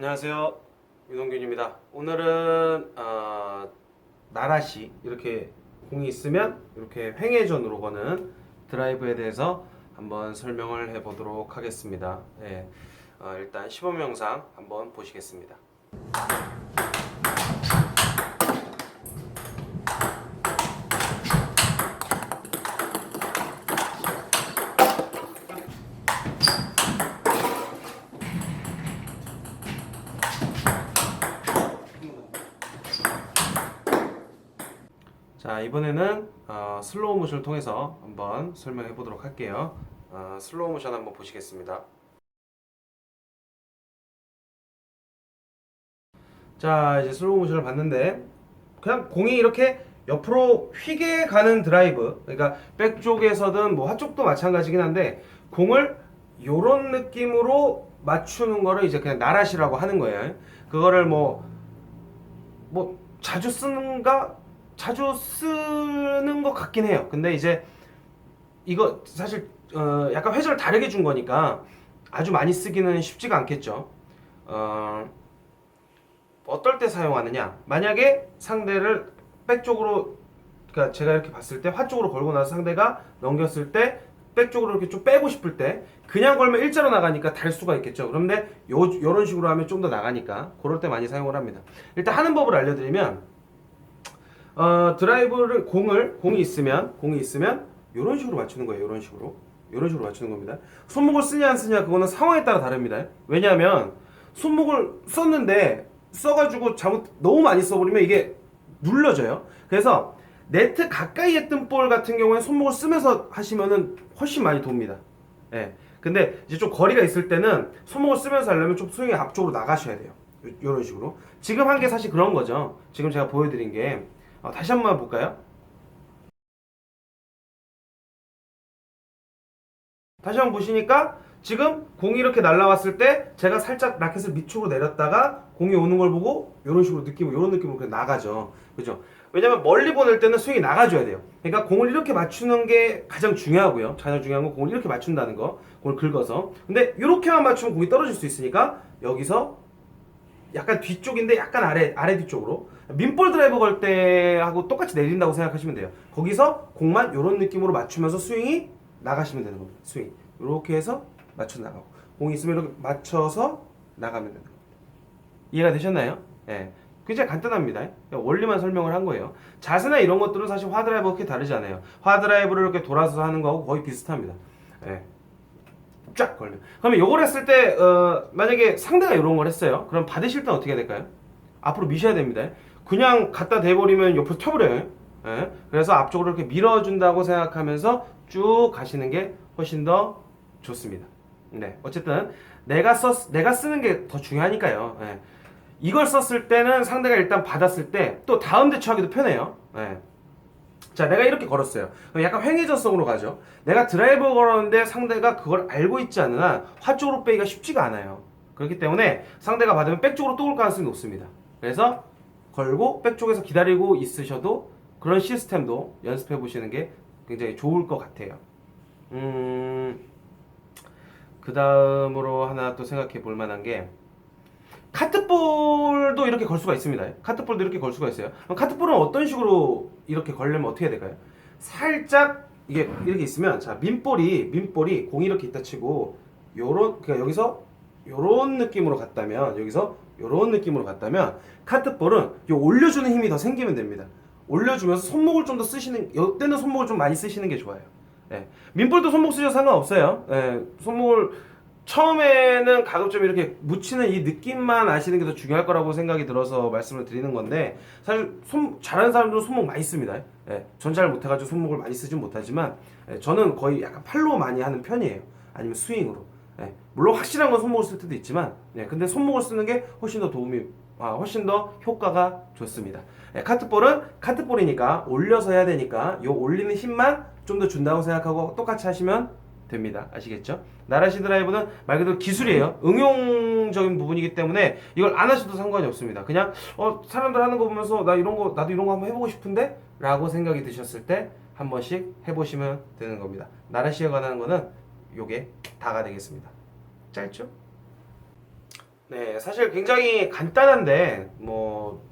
안녕하세요. 윤홍균입니다. 오늘은 어, 나라시 이렇게 공이 있으면 이렇게 횡회전으로 거는 드라이브에 대해서 한번 설명을 해보도록 하겠습니다. 예, 어, 일단 시범 영상 한번 보시겠습니다 자 이번에는 어, 슬로우 모션을 통해서 한번 설명해 보도록 할게요. 어, 슬로우 모션 한번 보시겠습니다. 자 이제 슬로우 모션을 봤는데 그냥 공이 이렇게 옆으로 휘게 가는 드라이브 그러니까 백 쪽에서든 뭐 한쪽도 마찬가지긴 한데 공을 요런 느낌으로 맞추는 거를 이제 그냥 나라시라고 하는 거예요. 그거를 뭐뭐 자주 쓰는가 자주 쓰는 것 같긴 해요. 근데 이제 이거 사실 어 약간 회전을 다르게 준 거니까 아주 많이 쓰기는 쉽지가 않겠죠. 어 어떨 때 사용하느냐? 만약에 상대를 백 쪽으로 그러니까 제가 이렇게 봤을 때 화 쪽으로 걸고 나서 상대가 넘겼을 때 백 쪽으로 이렇게 좀 빼고 싶을 때 그냥 걸면 일자로 나가니까 달 수가 있겠죠. 그런데 요 요런 식으로 하면 좀 더 나가니까 그럴 때 많이 사용을 합니다. 일단 하는 법을 알려드리면 어, 드라이브를 공을 공이 있으면 공이 있으면 이런 식으로 맞추는 거예요. 이런 식으로 이런 식으로 맞추는 겁니다. 손목을 쓰냐 안 쓰냐 그거는 상황에 따라 다릅니다. 왜냐하면 손목을 썼는데 써가지고 잘못 너무 많이 써버리면 이게 눌러져요. 그래서 네트 가까이에 뜬 볼 같은 경우에 손목을 쓰면서 하시면은 훨씬 많이 돕니다. 예. 근데 이제 좀 거리가 있을 때는 손목을 쓰면서 하려면 좀 스윙이 앞쪽으로 나가셔야 돼요. 요- 요런 식으로. 지금 한 게 사실 그런 거죠. 지금 제가 보여드린 게 어, 다시 한번 볼까요? 다시 한번 보시니까 지금 공이 이렇게 날라왔을 때 제가 살짝 라켓을 밑쪽으로 내렸다가 공이 오는 걸 보고 이런 식으로 느낌으로 이런 느낌으로 그냥 나가죠. 그죠? 왜냐면 멀리 보낼 때는 스윙이 나가줘야 돼요. 그러니까 공을 이렇게 맞추는 게 가장 중요하고요. 가장 중요한 건 공을 이렇게 맞춘다는 거. 공을 긁어서. 근데 이렇게만 맞추면 공이 떨어질 수 있으니까 여기서 약간 뒤쪽인데 약간 아래 아래 뒤쪽으로 민볼 드라이버 걸 때하고 똑같이 내린다고 생각하시면 돼요. 거기서 공만 이런 느낌으로 맞추면서 스윙이 나가시면 되는 겁니다. 스윙 이렇게 해서 맞춰 나가고 공이 있으면 이렇게 맞춰서 나가면 되는 겁니다. 이해가 되셨나요? 예. 굉장히 간단합니다. 원리만 설명을 한 거예요. 자세나 이런 것들은 사실 화 드라이버 그렇게 다르지 않아요. 화 드라이브를 이렇게 돌아서 하는 거하고 거의 비슷합니다. 예. 쫙 걸면. 그러면 요걸 했을 때 어, 만약에 상대가 이런 걸 했어요. 그럼 받으실 땐 어떻게 해야 될까요? 앞으로 미셔야 됩니다. 그냥 갖다 대버리면 옆으로 튀어버려요. 예. 그래서 앞쪽으로 이렇게 밀어준다고 생각하면서 쭉 가시는 게 훨씬 더 좋습니다. 네. 어쨌든 내가 썼 내가 쓰는 게 더 중요하니까요. 예. 이걸 썼을 때는 상대가 일단 받았을 때 또 다음 대처하기도 편해요. 예. 자, 내가 이렇게 걸었어요. 약간 횡회전성으로 가죠. 내가 드라이버 걸었는데 상대가 그걸 알고 있지 않은 한 화 쪽으로 빼기가 쉽지가 않아요. 그렇기 때문에 상대가 받으면 백 쪽으로 또 올 가능성이 높습니다. 그래서 걸고 백 쪽에서 기다리고 있으셔도 그런 시스템도 연습해 보시는 게 굉장히 좋을 것 같아요. 음, 그 다음으로 하나 또 생각해 볼 만한 게 카트볼도 이렇게 걸 수가 있습니다. 카트볼도 이렇게 걸 수가 있어요. 그럼 카트볼은 어떤 식으로 이렇게 걸려면 어떻게 해야 될까요? 살짝 이게 이렇게 있으면 자 민볼이 민볼이 공이 이렇게 있다 치고 요런 그러니까 여기서 요런 느낌으로 갔다면 여기서 요런 느낌으로 갔다면 카트볼은 요 올려주는 힘이 더 생기면 됩니다. 올려주면서 손목을 좀 더 쓰시는 이때는 손목을 좀 많이 쓰시는 게 좋아요. 예. 민볼도 손목 쓰셔도 상관없어요. 예. 손목을 처음에는 가급 적 이렇게 묻히는 이 느낌만 아시는 게 더 중요할 거라고 생각이 들어서 말씀을 드리는 건데 사실 손 잘하는 사람들은 손목 많이 씁니다. 예, 전 잘 못해가지고 손목을 많이 쓰진 못하지만 예, 저는 거의 약간 팔로 많이 하는 편이에요. 아니면 스윙으로. 예, 물론 확실한 건 손목을 쓸 때도 있지만, 예, 근데 손목을 쓰는 게 훨씬 더 도움이, 아, 훨씬 더 효과가 좋습니다. 예, 카트볼은 카트볼이니까 올려서 해야 되니까 요 올리는 힘만 좀 더 준다고 생각하고 똑같이 하시면 됩니다. 아시겠죠? 나라시 드라이브는 말 그대로 기술이에요. 응용적인 부분이기 때문에 이걸 안 하셔도 상관이 없습니다. 그냥 어 사람들 하는 거 보면서 나 이런 거 나도 이런 거 한번 해보고 싶은데 라고 생각이 드셨을 때 한 번씩 해보시면 되는 겁니다. 나라시에 관한 거는 요게 다가 되겠습니다. 짧죠? 네, 사실 굉장히 간단한데 뭐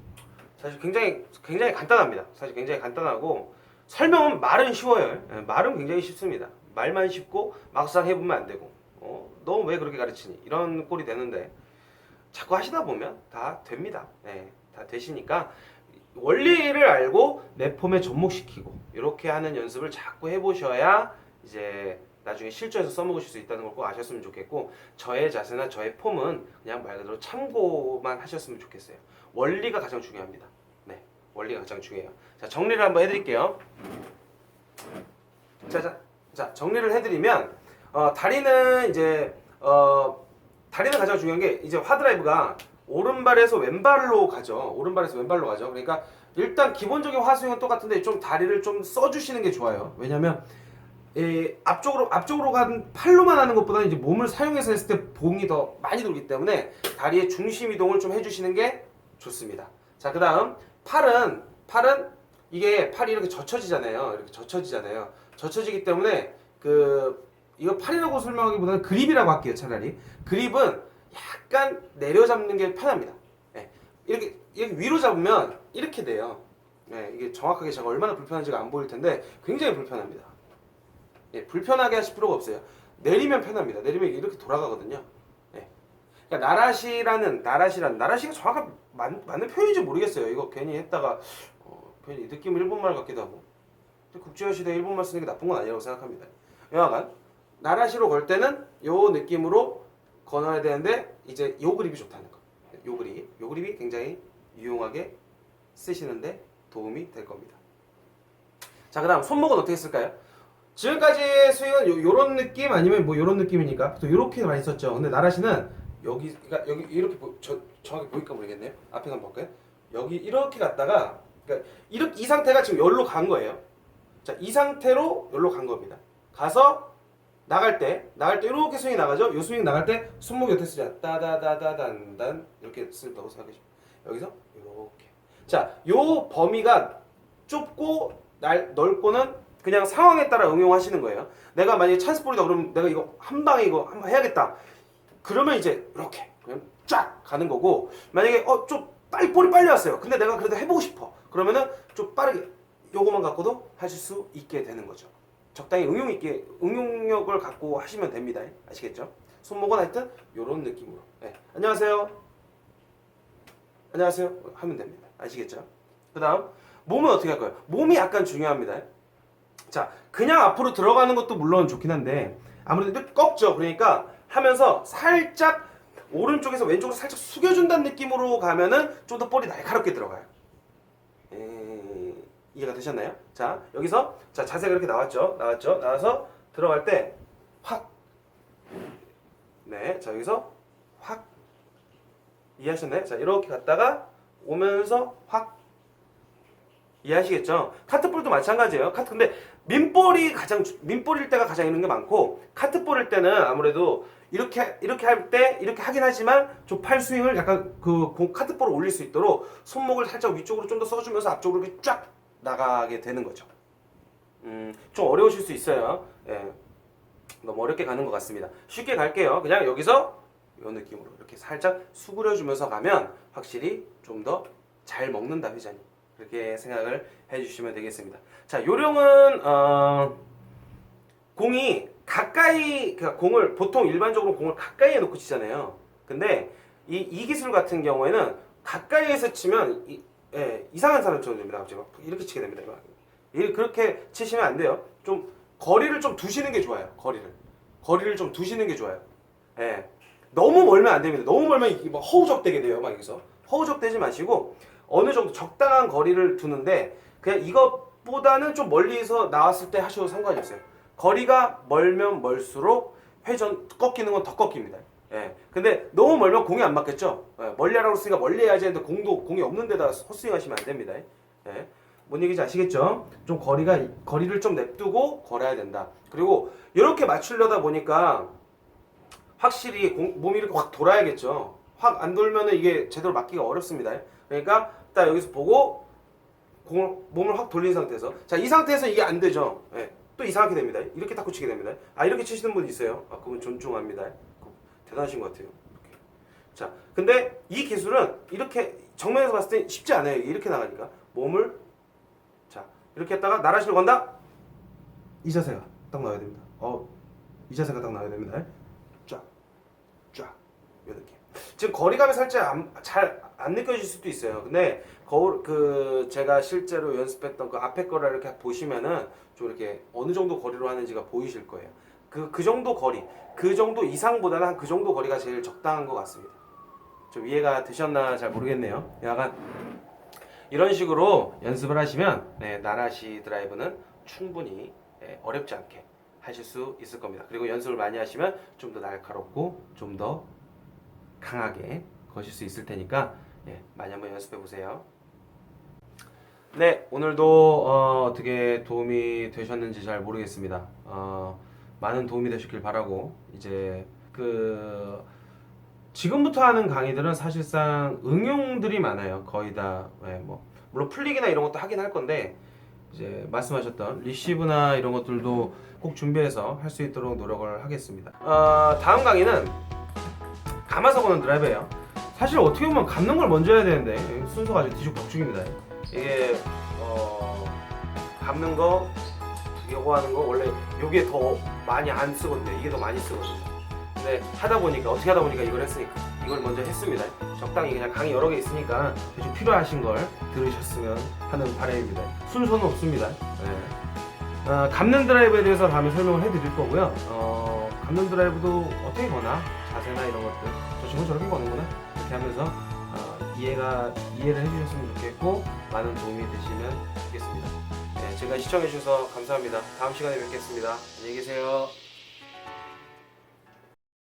사실 굉장히 굉장히 간단합니다. 사실 굉장히 간단하고 설명은 말은 쉬워요. 예, 말은 굉장히 쉽습니다. 말만 쉽고 막상 해보면 안 되고 어, 너 왜 그렇게 가르치니 이런 꼴이 되는데 자꾸 하시다 보면 다 됩니다. 예, 다 되시니까 원리를 알고 내 폼에 접목시키고 이렇게 하는 연습을 자꾸 해보셔야 이제 나중에 실전에서 써먹으실 수 있다는 걸 꼭 아셨으면 좋겠고 저의 자세나 저의 폼은 그냥 말 그대로 참고만 하셨으면 좋겠어요. 원리가 가장 중요합니다. 네, 원리가 가장 중요해요. 자, 정리를 한번 해드릴게요. 자, 자, 자 정리를 해드리면 어, 다리는 이제 어, 다리는 가장 중요한 게 이제 하드라이브가 오른발에서 왼발로 가죠. 오른발에서 왼발로 가죠. 그러니까 일단 기본적인 화스윙은 똑같은데 좀 다리를 좀 써주시는 게 좋아요. 왜냐면 이 앞쪽으로 앞쪽으로 간 팔로만 하는 것보다는 이제 몸을 사용해서 했을 때 봉이 더 많이 돌기 때문에 다리의 중심 이동을 좀 해주시는 게 좋습니다. 자, 그 다음 팔은 팔은 이게 팔이 이렇게 젖혀지잖아요. 이렇게 젖혀지잖아요. 젖혀지기 때문에 그 이거 팔이라고 설명하기보다는 그립이라고 할게요. 차라리 그립은 약간 내려잡는 게 편합니다. 예. 이렇게, 이렇게 위로 잡으면 이렇게 돼요. 예, 이게 정확하게 제가 얼마나 불편한지가 안 보일 텐데 굉장히 불편합니다. 예, 불편하게 하실 필요가 없어요. 내리면 편합니다. 내리면 이렇게 돌아가거든요. 예. 그러니까 나라시라는 나라시라는 나라시가 정확한 맞, 맞는 표현인지 모르겠어요. 이거 괜히 했다가 어, 괜히 느낌 일본말 같기도 하고. 국제화 시대 일본말 쓰는 게 나쁜 건 아니라고 생각합니다. 여하간 나라시로 걸 때는 요 느낌으로 건너야 되는데 이제 요 그립이 좋다는 거. 요 그립, 요 그립이 굉장히 유용하게 쓰시는데 도움이 될 겁니다. 자, 그다음 손목은 어떻게 쓸까요? 지금까지의 스윙은 요, 요런 느낌 아니면 뭐 요런 느낌이니까 또 요렇게 많이 썼죠. 근데 나라시는 여기 그러니까 여기 이렇게 보, 저, 정확히 보일까 모르겠네요. 앞에 한번 볼까요? 여기 이렇게 갔다가 그러니까 이렇게 이 상태가 지금 여기로 간 거예요. 자, 이 상태로 여기로 간 겁니다. 가서 나갈 때 나갈 때 이렇게 스윙이 나가죠. 요 스윙 나갈 때 손목이 어떻게 쓰냐? 따다다다단단 이렇게 쓴다고 생각하시면 여기서 이렇게. 자, 요 범위가 좁고 날 넓고는 그냥 상황에 따라 응용하시는 거예요. 내가 만약에 찬스볼이다 그러면 내가 이거 한 방에 이거 한번 해야겠다. 그러면 이제 이렇게 그냥 쫙 가는 거고 만약에 어 좀 빨리 볼이 빨리 왔어요. 근데 내가 그래도 해보고 싶어. 그러면은 좀 빠르게 요거만 갖고도 하실 수 있게 되는 거죠. 적당히 응용 있게 응용력을 갖고 하시면 됩니다. 아시겠죠? 손목은 하여튼 요런 느낌으로. 네. 안녕하세요. 안녕하세요. 하면 됩니다. 아시겠죠? 그다음 몸은 어떻게 할 거예요? 몸이 약간 중요합니다. 자, 그냥 앞으로 들어가는 것도 물론 좋긴 한데 아무래도 꺾죠. 그러니까 하면서 살짝 오른쪽에서 왼쪽으로 살짝 숙여준다는 느낌으로 가면은 좀 더 볼이 날카롭게 들어가요. 에... 이해가 되셨나요? 자, 여기서 자 자세가 이렇게 나왔죠. 나왔죠. 나와서 들어갈 때 확. 네, 자 여기서 확. 이해하셨나요? 자 이렇게 갔다가 오면서 확. 이해하시겠죠? 카트볼도 마찬가지예요. 카트 근데 민볼이 가장 주- 민볼일 때가 가장 있는 게 많고 카트볼일 때는 아무래도 이렇게 이렇게 할 때 이렇게 하긴 하지만 좀팔 스윙을 약간 그 공- 카트볼을 올릴 수 있도록 손목을 살짝 위쪽으로 좀 더 써주면서 앞쪽으로 이렇게 쫙 나가게 되는 거죠. 음, 좀 어려우실 수 있어요. 예. 너무 어렵게 가는 것 같습니다. 쉽게 갈게요. 그냥 여기서 이 느낌으로 이렇게 살짝 수그려주면서 가면 확실히 좀 더 잘 먹는다 회전이. 그렇게 생각을 해주시면 되겠습니다. 자, 요령은 어, 공이 가까이 그러니까 공을 보통 일반적으로 공을 가까이에 놓고 치잖아요. 근데 이, 이 기술 같은 경우에는 가까이에서 치면 이, 예, 이상한 사람처럼 됩니다. 갑자기 막 이렇게 치게 됩니다. 이거. 이- 그렇게 치시면 안 돼요. 좀 거리를 좀 두시는 게 좋아요. 거리를 거리를 좀 두시는 게 좋아요. 예. 너무 멀면 안 됩니다. 너무 멀면 막 허우적대게 돼요. 막 여기서 허우적대지 마시고 어느 정도 적당한 거리를 두는데 그냥 이것보다는 좀 멀리서 나왔을 때 하셔도 상관이 없어요. 거리가 멀면 멀수록 회전 꺾이는 건 더 꺾입니다. 예. 근데 너무 멀면 공이 안 맞겠죠? 예. 멀리 하라고 했으니까 멀리 해야지 했는데 공도 공이 없는 데다 헛스윙 하시면 안 됩니다. 예. 뭔 얘기인지 아시겠죠? 좀 거리가 거리를 좀 냅두고 걸어야 된다. 그리고 이렇게 맞추려다 보니까 확실히 공- 몸이 이렇게 확 돌아야겠죠. 확 안 돌면은 이게 제대로 맞기가 어렵습니다. 그러니까 딱 여기서 보고 공을 몸을 확 돌린 상태에서 자 이 상태에서 이게 안 되죠. 예. 또 이상하게 됩니다. 이렇게 탁구 치게 됩니다. 아 이렇게 치시는 분 있어요. 아 그분 존중합니다. 그- 대단하신 것 같아요. 이렇게. 자, 근데 이 기술은 이렇게 정면에서 봤을 때 쉽지 않아요. 이렇게 나가니까 몸을 자 이렇게 했다가 나라시를 건다. 이 자세가 딱 나와야 됩니다. 어, 이 자세가 딱 나와야 됩니다. 쫙, 쫙, 이 느낌. 지금 거리감이 살짝 잘 안 느껴질 수도 있어요. 근데 거울 그 제가 실제로 연습했던 그 앞에 거를 이렇게 보시면은 좀 이렇게 어느 정도 거리로 하는지가 보이실 거예요. 그 그 정도 거리, 그 정도 이상보다는 한 그 정도 거리가 제일 적당한 것 같습니다. 좀 이해가 되셨나 잘 모르겠네요. 약간 이런 식으로 연습을 하시면 네, 나라시 드라이브는 충분히 예, 어렵지 않게 하실 수 있을 겁니다. 그리고 연습을 많이 하시면 좀 더 날카롭고 좀 더 강하게 거실 수 있을 테니까 예, 많이 한번 연습해 보세요. 네, 오늘도 어, 어떻게 도움이 되셨는지 잘 모르겠습니다. 어, 많은 도움이 되셨길 바라고 이제 그 지금부터 하는 강의들은 사실상 응용들이 많아요. 거의 다 예, 뭐 물론 플릭이나 이런 것도 하긴 할 건데 이제 말씀하셨던 리시브나 이런 것들도 꼭 준비해서 할 수 있도록 노력을 하겠습니다. 어, 다음 강의는 감아서 거는 드라이브예요. 사실 어떻게 보면 감는 걸 먼저 해야 되는데 순서가 아주 뒤죽박죽입니다. 이게 어, 감는 거 요거 하는 거 원래 요게 더 많이 안 쓰거든요. 이게 더 많이 쓰거든요. 근데 하다 보니까 어떻게 하다 보니까 이걸 했으니까 이걸 먼저 했습니다. 적당히 그냥 강의 여러 개 있으니까 대충 필요하신 걸 들으셨으면 하는 바람입니다. 순서는 없습니다. 네. 어, 감는 드라이브에 대해서 다음에 설명을 해드릴 거고요. 어, 감는 드라이브도 어떻게 거나 자세나 이런 것들 저 친구 저렇게 거는구나 이렇게 하면서 어, 이해가 이해를 해주셨으면 좋겠고 많은 도움이 되시면 좋겠습니다. 네, 제가 시청해주셔서 감사합니다. 다음 시간에 뵙겠습니다. 안녕히 계세요.